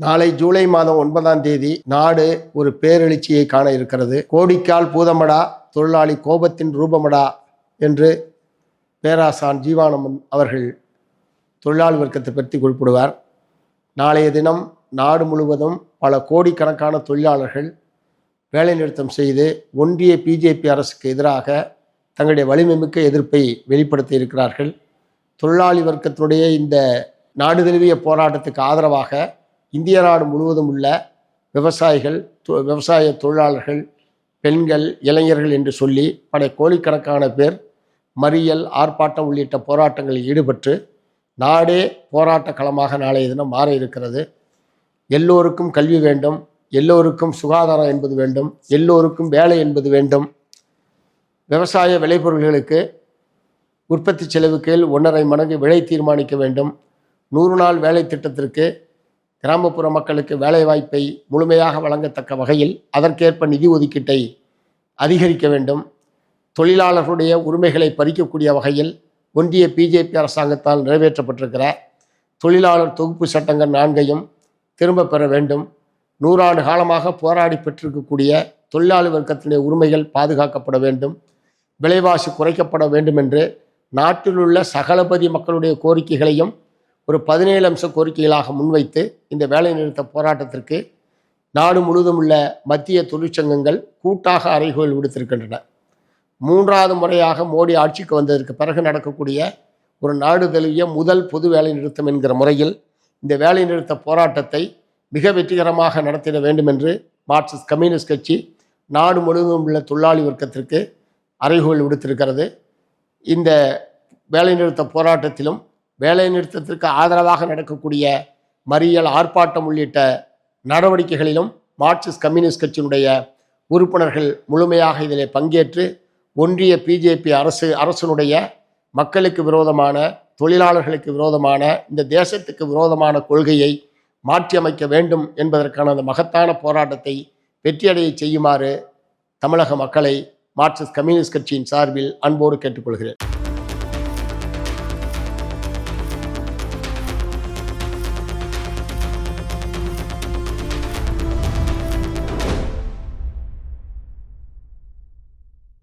நாளை ஜூலை மாதம் ஒன்பதாம் தேதி நாடு ஒரு பேரெழுச்சியை காண இருக்கிறது. கோடிக்கால் பூதமடா தொழிலாளி கோபத்தின் ரூபமடா என்று பேராசான் ஜீவானந்தன் அவர்கள் தொழிலாளி வர்க்கத்தை பற்றி குறிப்பிடுவார். நாளைய தினம் நாடு முழுவதும் பல கோடிக்கணக்கான தொழிலாளர்கள் வேலைநிறுத்தம் செய்து ஒன்றிய பிஜேபி அரசுக்கு எதிராக தங்களுடைய வலிமைமிக்க எதிர்ப்பை வெளிப்படுத்தி இருக்கிறார்கள். தொழிலாளி வர்க்கத்தினுடைய இந்த நாடு தழுவிய போராட்டத்துக்கு ஆதரவாக இந்திய நாடு முழுவதும் உள்ள விவசாயிகள் தொ- விவசாய தொழிலாளர்கள் பெண்கள் இளைஞர்கள் என்று சொல்லி பல கோடிக்கணக்கான பேர் மறியல் ஆர்ப்பாட்டம் உள்ளிட்ட போராட்டங்களில் ஈடுபட்டு நாடே போராட்ட களமாக நாளைய தினம் மாற இருக்கிறது எல்லோருக்கும் கல்வி வேண்டும் எல்லோருக்கும் சுகாதாரம் என்பது வேண்டும் எல்லோருக்கும் வேலை என்பது வேண்டும். விவசாய விளைபொருள்களுக்கு உற்பத்தி செலவு கீழ் ஒன்றரை மடங்கு விலை தீர்மானிக்க வேண்டும். நூறு நாள் வேலை திட்டத்திற்கு கிராமப்புற மக்களுக்கு வேலைவாய்ப்பை முழுமையாக வழங்கத்தக்க வகையில் அதற்கேற்ப நிதி ஒதுக்கீட்டை அதிகரிக்க வேண்டும். தொழிலாளர்களுடைய உரிமைகளை பறிக்கக்கூடிய வகையில் ஒன்றிய பிஜேபி அரசாங்கத்தால் நிறைவேற்றப்பட்டிருக்கிற தொழிலாளர் தொகுப்பு சட்டங்கள் நான்கையும் திரும்பப் பெற வேண்டும். நூறாண்டு காலமாக போராடி பெற்றிருக்கக்கூடிய தொழிலாளி வர்க்கத்தினுடைய உரிமைகள் பாதுகாக்கப்பட வேண்டும். விலைவாசி குறைக்கப்பட வேண்டும் என்று நாட்டிலுள்ள சகலபதி மக்களுடைய கோரிக்கைகளையும் ஒரு பதினேழு அம்ச கோரிக்கைகளாக முன்வைத்து இந்த வேலைநிறுத்த போராட்டத்திற்கு நாடு முழுவதும் உள்ள மத்திய தொழிற்சங்கங்கள் கூட்டாக அறைகோல் விடுத்திருக்கின்றன. மூன்றாவது முறையாக மோடி ஆட்சிக்கு வந்ததற்கு பிறகு நடக்கக்கூடிய ஒரு நாடு தழுவிய முதல் பொது வேலை நிறுத்தம் என்கிற முறையில் இந்த வேலை நிறுத்த போராட்டத்தை மிக வெற்றிகரமாக நடத்திட வேண்டும் என்று மார்க்சிஸ்ட் கம்யூனிஸ்ட் கட்சி நாடு முழுவதும் உள்ள தொழிலாளி வர்க்கத்திற்கு அறைகோல் விடுத்திருக்கிறது. இந்த வேலைநிறுத்த போராட்டத்திலும் வேலைநிறுத்தத்திற்கு ஆதரவாக நடக்கக்கூடிய மறியல் ஆர்ப்பாட்டம் உள்ளிட்ட நடவடிக்கைகளிலும் மார்க்சிஸ்ட் கம்யூனிஸ்ட் கட்சியினுடைய உறுப்பினர்கள் முழுமையாக இதில் பங்கேற்று ஒன்றிய பிஜேபி அரசு அரசனுடைய மக்களுக்கு விரோதமான தொழிலாளர்களுக்கு விரோதமான இந்த தேசத்துக்கு விரோதமான கொள்கையை மாற்றியமைக்க வேண்டும் என்பதற்கான அந்த மகத்தான போராட்டத்தை வெற்றியடைய செய்யுமாறு தமிழக மக்களை மார்க்சிஸ்ட் கம்யூனிஸ்ட் கட்சியின் சார்பில் அன்போடு கேட்டுக்கொள்கிறேன்.